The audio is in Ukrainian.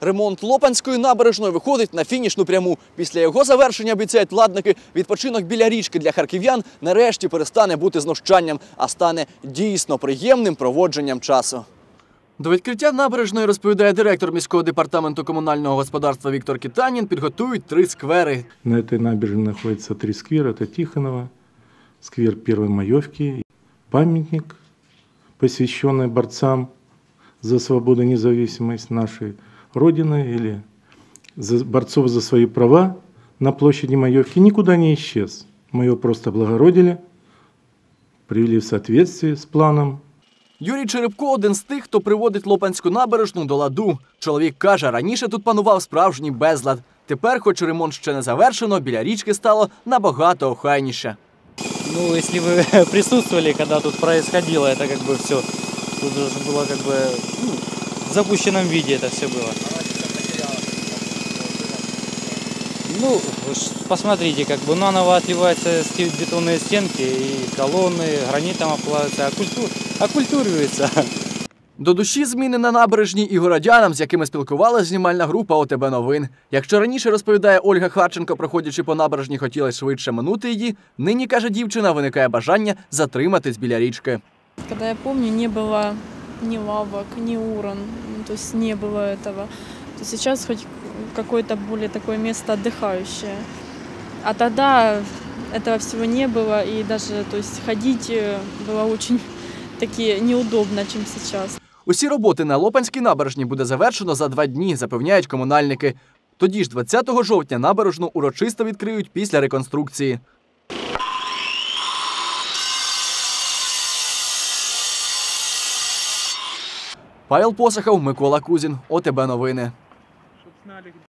Ремонт Лопанської набережної виходить на фінішну пряму. Після його завершення обіцяють владники, відпочинок біля річки для харків'ян нарешті перестане бути знущанням, а стане дійсно приємним проводженням часу. До відкриття набережної розповідає директор міського департаменту комунального господарства Віктор Китанін. Підготують три сквери. На этой набережной находится три сквера. Это Тихонова, сквер Первой Маевки, памятник, посвященный борцам за свободу и независимость нашей Родины или за борцов за свои права на площади Маевки никуда не исчез. Мы его просто облагородили, привели в соответствие с планом Юрій Черепко один з тих, хто приводить Лопанську набережну до ладу. Чоловік каже, раніше тут панував справжній безлад. Тепер, хоч ремонт ще не завершено, біля річки стало набагато охайніше. Ну, если вы присутствовали, когда тут происходило, это как бы все, тут уже было как бы ну, в запущенном виде это все было. Ну, вы ж посмотрите, как бы, ну, оно отливается сте- бетонные стенки и колонны, гранитом оплавится, оккультур, оккультуривается. До душі зміни на набережній і городянам, з якими спілкувалася знімальна група ОТБ Новин. Якщо раніше розповідає Ольга Харченко, проходячи по набережні, хотіла швидше минути її, нині каже дівчина, виникає бажання затриматись біля річки. Когда я помню, не было ни лавок, ни урон, ну, то есть не было этого. То сейчас хоть какое-то более такое место отдыхающее. А тогда этого всего не было, и даже то есть ходить э, было очень таки неудобно, чем сейчас. Усі роботи на Лопанській набережні буде завершено за два дні, запевняють комунальники. Тоді ж 20 жовтня набережну урочисто відкриють після реконструкції. Павел Посахов, Микола Кузін, ОТБ Новини.